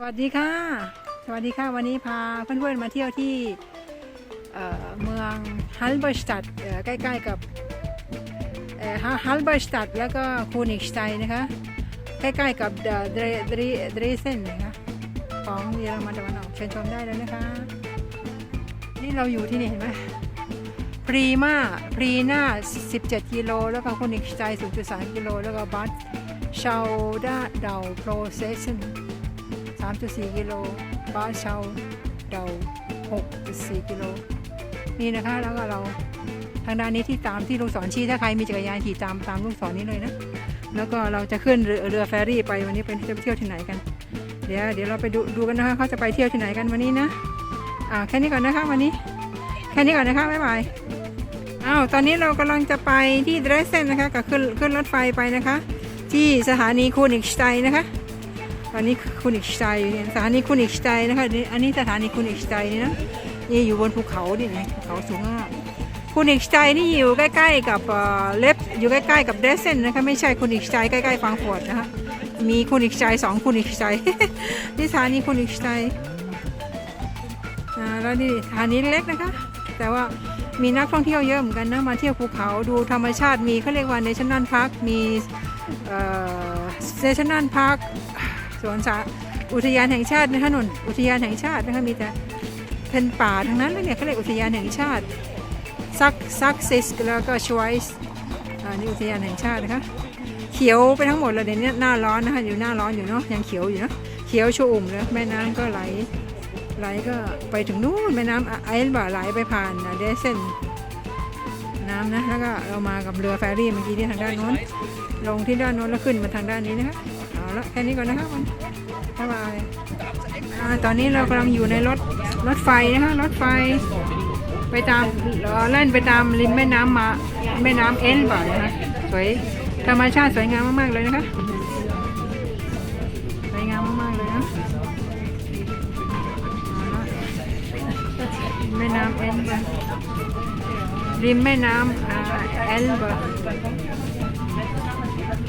สวัสดีค่ะ สวัสดีค่ะ วันนี้พาเพื่อนๆมาเที่ยวที่เเมืองฮัลเบอร์สตัดใกล้ๆกับฮัลเบอร์สตัดแล้วก็คูนิกสไตน์นะคะ ใกล้ๆกับเดรเดรเดรเซนนะคะของเยอรมันตะวันออกเชิญชมได้เลยนะคะ นี่เราอยู่ที่นี่เห็นไหมพรีมาพรีนา17 กิโล แล้วก็คูนิกสไตน์0.3 กิโล แล้วก็บัสชาวดาเดาโปรเซสชัน 3.4 กิโลบ้านเชาเดา6.4 กิโล นี่นะคะแล้วก็เราทางด้านนี้ที่ตามที่ลูกศรชี้ถ้าใครมีจักรยานขี่ตามตามลูกศรนี้เลยนะ แล้วก็เราจะขึ้นเรือเรือแฟรี่ไปวันนี้ไปจะไปเที่ยวที่ไหนกัน เดี๋ยวเดี๋ยวเราไปดูดูกันนะคะเขาจะไปเที่ยวที่ไหนกันวันนี้นะอ่าแค่นี้ก่อนนะคะวันนี้ แค่นี้ก่อนนะคะบ๊ายบายอ้าวตอนนี้เรากำลังจะไปที่เดรสเซนนะคะกับขึ้นขึ้นรถไฟไปนะคะ ที่สถานีคูนิกสไตน์นะคะ อันนี้คุนิกสไตน์เนี่ยสถานีคุนิกสไตนะคะนี่อันนี้สถานีคุนิกสไตน์นี่นะนี่อยู่บนภูเขาดินะภูเขาสูงมากคุนิกสไตนี่อยู่ใกล้ ๆ กับเล็บอยู่ใกล้ๆกับเดรเซนนะคะไม่ใช่คุนิกสไตใกล้ๆฟังฟอร์ดนะคะมีคุนิกสไตสองคุนิกสไตนี่สถานีคุนิกสไตน์อ่าแล้วนี่สถานีเล็กนะคะ แต่ว่ามีนักท่องเที่ยวเยอะเหมือนกันนะมาเที่ยวภูเขาดูธรรมชาติมีเขาเรียกว่า National Park มีเอ่อ National Park สวนสาอุทยานแห่งชาตินะคะนนอุทยานแห่งชาตินะคะมีแต่เป็นป่าทั้งนั้นเลยเนี่ยเขาเรียกอุทยานแห่งชาติซักซักซิสแล้วก็ชวยส์อ่านี่อุทยานแห่งชาตินะคะเขียวไปทั้งหมดเลยเดี๋ยวนี้หน้าร้อนนะคะอยู่หน้าร้อนอยู่เนาะยังเขียวอยู่เนาะเขียวชุ่มเลยแม่น้ำก็ไหลไหลก็ไปถึงนู่นแม่น้ำไอซ์บ่าไหลไปผ่านเดเซนน้ำนะแล้วก็เรามากับเรือแฟรี่เมื่อกี้ที่ทางด้านโน้นลงที่ด้านโน้นแล้วขึ้นมาทางด้านนี้นะคะ ละแค่นี้ก่อนนะคะวันบ๊ายบายตอนนี้เรากำลังอยู่ในรถรถไฟนะคะรถไฟ ไปตามเล่นไปตามริมแม่น้ำมาแม่น้ำเอ็นบ่านะคะสวยธรรมชาติสวยงามมากๆเลยนะคะสวยงามมากๆเลยนะแม่น้ำเอ็นบ่าริมแม่น้ำเอ็นบ่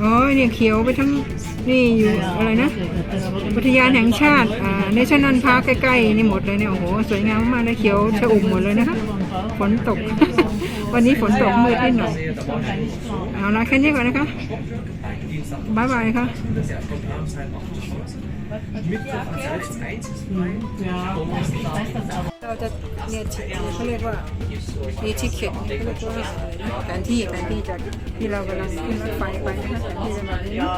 ik heb die nog meer Ik heb die gewoon met de ding naar dit. Die mama afgemaakt worden. Woon je met Dat โอ้ยเนี่ยเขียวไปทั้งนี่อยู่อะไรนะอุทยานแห่งชาติอ่าเนชั่นนัลพาร์คใกล้ๆนี่หมดเลยเนี่ยโอ้โหสวยงามมากเลยเขียวชะอุ่มหมดเลยนะคะฝนตก วันนี้ฝนตกมืดนิดหน่อยเอาละแค่นี้ก่อนนะคะบายบายค่ะ เราจะเนี่ยเขาเรียกว่ามีทิเก็ตเขาเรียกว่าแผนที่แผนที่จากที่เรากำลังขึ้นรถไฟไปนะคะแผนที่จะมานี้เอา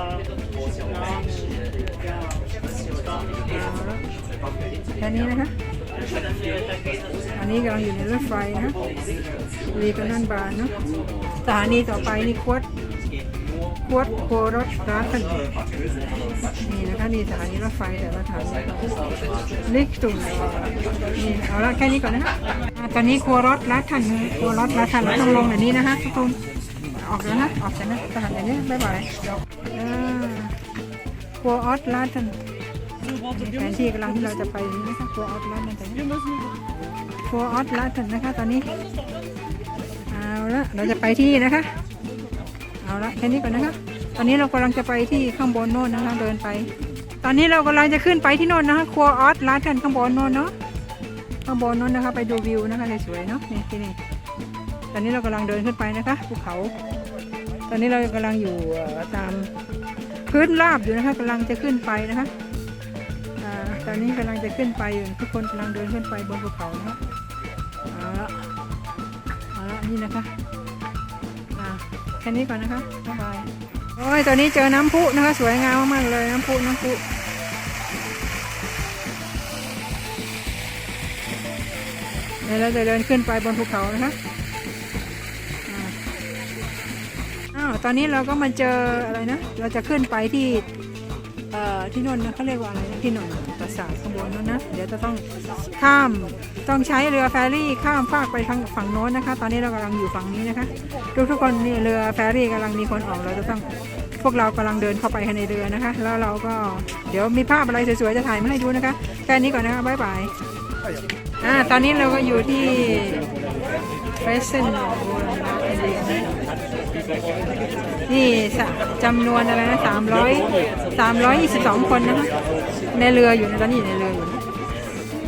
ละแค่นี้นะคะ อันนี้กำลังอยู่ในรถไฟนะรีกันนันบานเนาะสถานีต่อไปนี่ควด วดโครถร้านกันนี่นะคะนี่สถานีรถไฟแต่ละสถานีลิกตุ่มนี่เอาละแค่นี้ก่อนนะคะอ่าตอนนี้ครัวรถร้านทันครัวรถร้านทันเราต้องลงแบบนี้นะคะทุกคนออกแล้วนะออกจากนะสถานีนี้บ๊ายบายอ่าครัวออสร้านทันแผนที่กำลังที่เราจะไปนี้นะคะครัวออสร้านทันทัวร์ออสลาสันนะคะ ตอนนี้เอาละเราจะไปที่นะคะ เอาละแค่นี้ก่อนนะคะ ตอนนี้เรากำลังจะไปที่ข้างบนโน่นนะคะ เดินไป ตอนนี้เรากำลังจะขึ้นไปที่โน่นนะคะ ครัวออสลาสันข้างบนโน่นเนาะ ข้างบนโน่นนะคะ ไปดูวิวนะคะสวยๆเนาะนี่ที่นี่ตอนนี้เรากำลังเดินขึ้นไปนะคะภูเขา ตอนนี้เรากำลังอยู่ตามพื้นราบอยู่นะคะกำลังจะขึ้นไปนะคะตอนนี้กำลังจะขึ้นไปอยู่ทุกคนกำลังเดินขึ้นไปบนภูเขานะคะเอาละเอาละนี่นะคะ แค่นี้ก่อนนะคะบ๊ายบายโอ้ยตอนนี้เจอน้ำพุนะคะ สวยงามมากๆเลยน้ำพุน้ำพุเดี๋ยวเราจะเดินขึ้นไปบนภูเขานะคะอ้าวตอนนี้เราก็มาเจออะไรนะ เราจะขึ้นไปที่ ออที่นนท์นะเขาเรียกว่าอะไรนะที่นนท์ศาสาทข้างบนนู้นนะ เดี๋ยวจะต้องข้ามต้องใช้เรือแฟรี่ข้ามฟากไปทางฝั่งโน้นนะคะ ตอนนี้เรากำลังอยู่ฝั่งนี้นะคะ ทุกทุกคนนี่เรือแฟรี่กำลังมีคนออกเราจะต้องพวกเรากำลังเดินเข้าไปในเรือนะคะ แล้วเราก็เดี๋ยวมีภาพอะไรสวยๆจะถ่ายมาให้ดูนะคะแค่นี้ก่อนนะคะบ๊ายบาย อ่าตอนนี้เราก็อยู่ที่เฟสเซนนี่จำนวนอะไรนะสามร้อยสามร้อยยี่สิบสองคนนะคะในเรืออยู่นะตอนนี้อยู่ในเรืออยู่นะ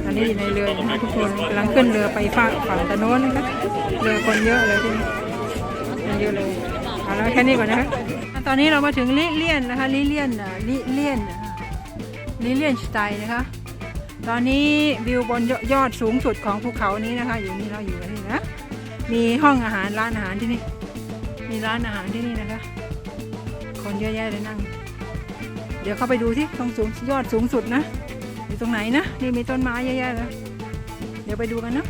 ตอนนี้อยู่ในเรือนะคะทุกคนกำลังขึ้นเรือไปฝั่งฝั่งตะโน้นนะคะเรือคนเยอะเลยที่นี่เยอะเลยเอาแล้วแค่นี้ก่อนนะคะตอนนี้เรามาถึงลิเลียนนะคะลิเลียนอะลิเลียนลิเลียนสไตล์นะคะ ตอนนี้วิวบนยอดสูงสุดของภูเขานี้นะคะ อยู่นี่เราอยู่กันนี่นะ มีห้องอาหารร้านอาหารที่นี่ มีร้านอาหารที่นี่นะคะ คนเยอะแยะเลยนั่ง เดี๋ยวเข้าไปดูที่ตรงสูงยอดสูงสุดนะ อยู่ตรงไหนนะ นี่มีต้นไม้เยอะแยะเลยเดี๋ยวไปดูกันนะ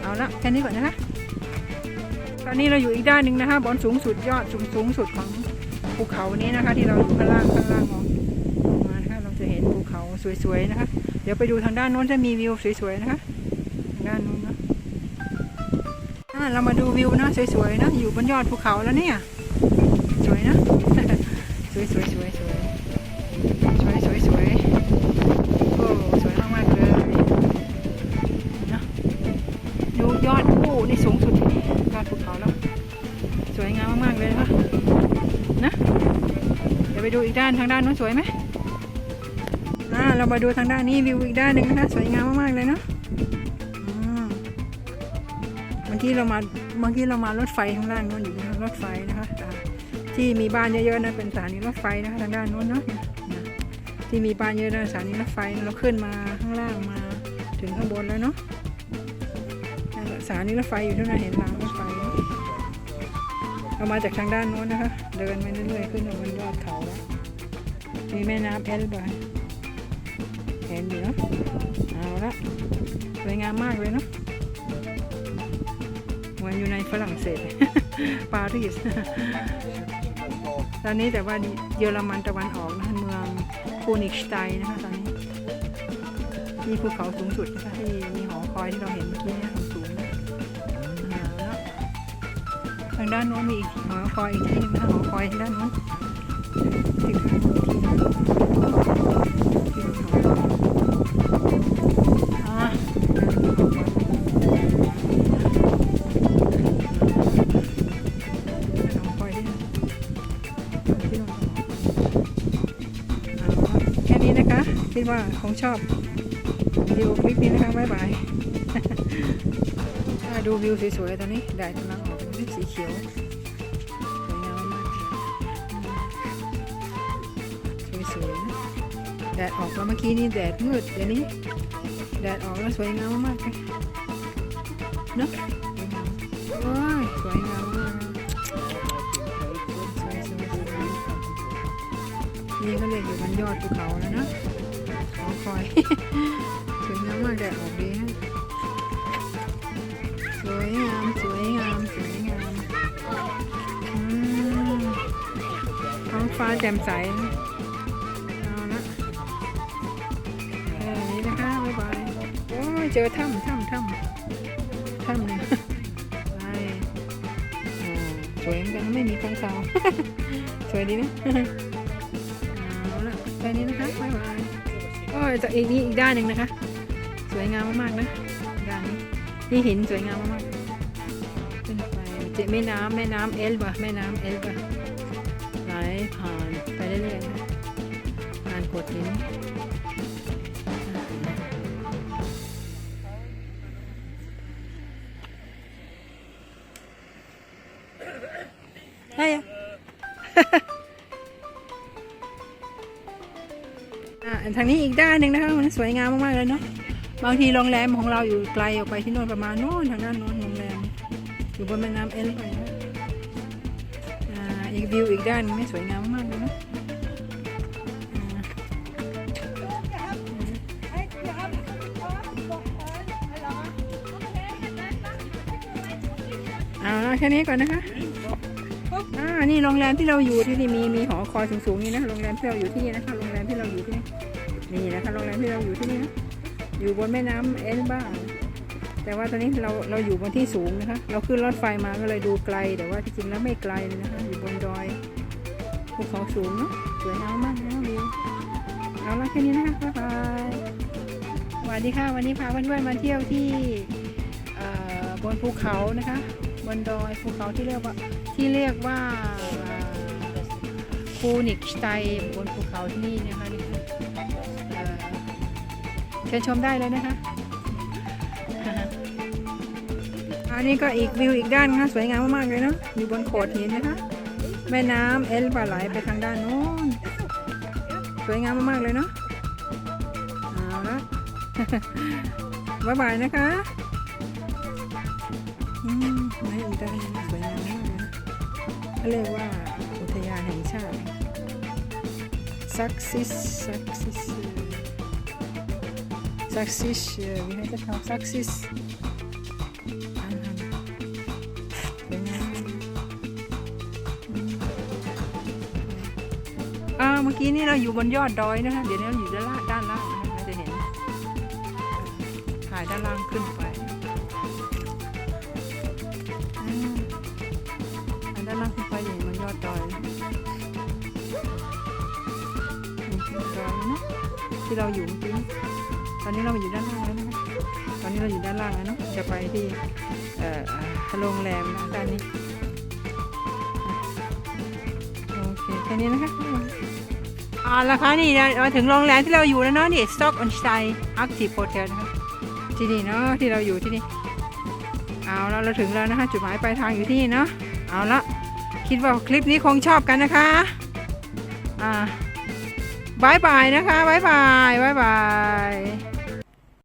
เอาละแค่นี้ก่อนนะคะ ตอนนี้เราอยู่อีกด้านหนึ่งนะคะ บนสูงสุดยอดสูงสูงสุดของภูเขานี้นะคะ ที่เราอยู่ข้างล่างข้างล่างมอง สวยๆนะคะ เดี๋ยวไปดูทางด้านโน้นจะมีวิวสวยๆนะคะทางด้านโน้นนะอ่าเรามาดูวิวนะสวยๆนะอยู่บนยอดภูเขาแล้วเนี่ย สวยนะสวยๆสวยๆสวยสวยสวยสวยโอ้สวยมากๆเลยนะดูยอดผู้นี่สูงสุดที่นี่ยอดภูเขาแล้ว สวยงามมากๆเลยนะคะนะเดี๋ยวไปดูอีกด้านทางด้านนู้นสวยไหม เรามาดูทางด้านนี้วิวอีกด้านหนึ่งนะคะสวยงามมากๆเลยเนาะเมื่อกี้เรามาเมื่อกี้เรามารถไฟข้างล่างนู้นอยู่นรถไฟนะคะที่มีบ้านเยอะๆนะเป็นสถานีรถไฟนะคะทางด้านนู้นเนาะที่มีบ้านเยอะนะสถานีรถไฟเราขึ้นมาข้างล่างมาถึงข้างบนแล้วเนาะสถานีรถไฟอยู่ที่นั่นเห็นรางรถไฟเรามาจากทางด้านโน้นนะคะ เดินไปเรื่อยๆขึ้นมาบนยอดเขาแล้วมีแม่น้ำเอลบาเห็ นอยู่เนะเอาละสวยงามมากเลยเนาะเหมือนอยู่ในฝรั่งเศสปารีสตอนนี้แต่ว่าเยอรมันตะวันออกนะเมืองคูนิกสไตน์นะคะตอนนี้นี่ภูเขาสูงสุดนะคะที่มีหอคอยที่เราเห็นเมื่อกี้เนี่ยสูงทางด้านโน้นมีอีกหอคอยอีกที่หนึงนะหอคอยทางด้านโน้นที่ด้านโน้นที่นึ่ง คิดว่าคงชอบวิดีโอคลิปนี้นะคะบ๊ายบายอ่าดูวิวสวยๆตอนนี้แดดกำลังออกสีเขียวสวยงามมากสวยๆนะแดดออกแล้วเมื่อกี้นี่แดดมืดเดี๋ยวนี้แดดออกแล้วสวยงามมากเลยเนอะสวยงามโอ้ยสวยงามมากนี่ก็เรียกอยู่บนยอดภูเขาแล้วนะ อคอยสวยงามมากแดดออกดีฮะสวยงามสวยงามสวยงามอืมท้องฟ้าแจ่มใสนะเอาละแค่นี้นะคะบ๊ายบายโอ้ยเจอถ้ำถ้ำถ้ำถ้ำหนึ่งไปสวยเหมือนกันไม่มีข้างคาสวยดีนะ โอ้ยจะอีกนี้อีกด้านหนึ่งนะคะ สวยงามมากๆนะด้านนี้นี่หินสวยงามมากๆขึ้นไปเจแม่น้ำแม่น้ำเอลบะแม่น้ำเอลบะไหลผ่านไปเรื่อยๆนะผ่านโขดหิน ทางนี้อีกด้านหนึ่งนะคะมันสวยงามมากๆเลยเนาะบางทีโรงแรมของเราอยู่ไกลออกไปที่โน่นประมาณโน่นทางด้านโน้นโรงแรมอยู่บนแม่น้ำเอลไปนะอ่าอีกวิวอีกด้านหนึงไม่สวยงามมากเลยเนาะอ่าเอาแค่นี้ก่อนนะคะอ่านี่โรงแรมที่เราอยู่ที่นี่มีมีหอคอยสูงๆนี่นะโรงแรมที่เราอยู่ที่นี่นะคะโรงแรมที่เราอยู่ที่นี่ นี่นะคะโรงแรมที่เราอยู่ที่นี่นะอยู่บนแม่น้ำเอลบ้าแต่ว่าตอนนี้เราเราอยู่บนที่สูงนะคะ เราขึ้นรถไฟมาก็เลยดูไกล แต่ว่าที่จริงแล้วไม่ไกลเลยนะคะ อยู่บนดอยภูเขาสูงเนาะสวยงามมากนะวิวเอาละแค่นี้นะคะบ๊ายบายสวัสดีค่ะ วันนี้พาเพื่อนๆมาเที่ยวที่บนภูเขานะคะบนดอยภูเขาที่เรียกว่าที่เรียกว่าคูนิกสไตบนภูเขาที่นี่นะคะ ชิญชมได้เลยนะคะ อันนี้ก็อีกวิวอีกด้านนะคะสวยงามมากๆเลยเนาะอยู่บนโขดหินนะคะ แม่น้ำเอลบาไหลไปทางด้านโน้น สวยงามมากๆเลยเนาะ เอาละบ๊ายบายนะคะอืมไม่อีกด้านนึงสวยงามมากเลยนะเขาเรียกว่าอุทยานแห่งชาติซักซิสซักซิส ซักซิสวิธีจะทำซักซิสอันนั้นเป็นไงอืมอ่าเมื่อกี้นี่เราอยู่บนยอดดอยนะคะ เดี๋ยวนี้เราอยู่ด้านล่างด้านล่างนะคะเราจะเห็น ถ่ายด้านล่างขึ้นไปอ่าถ่ายด้านล่างขึ้นไปอย่างบนยอดดอยนี่ยอดดอยนะที่เราอยู่เมื่อกี้ต อนนี้เราอยู่ด้านล่างแล้วนะคะตอนนี้เราอยู่ด้านล่างแล้วเนาะจะไปที่เอ่อโรงแรมนะด้านนี้โอเคแค่นี้นะคะเอาละคะนี่นะมาถึงโรงแรมที่เราอยู่แล้วเนาะนี่ Stock on Stay Active Hotel นะคะที่นี่เนาะที่เราอยู่ที่นี่เอาล้วเราถึงแล้วนะคะจุดหมายปลายทางอยู่ที่นี่เนาะเอาละคิดว่าคลิปนี้คงชอบกันนะคะอ่าบายบายนะคะบายบายบายบาย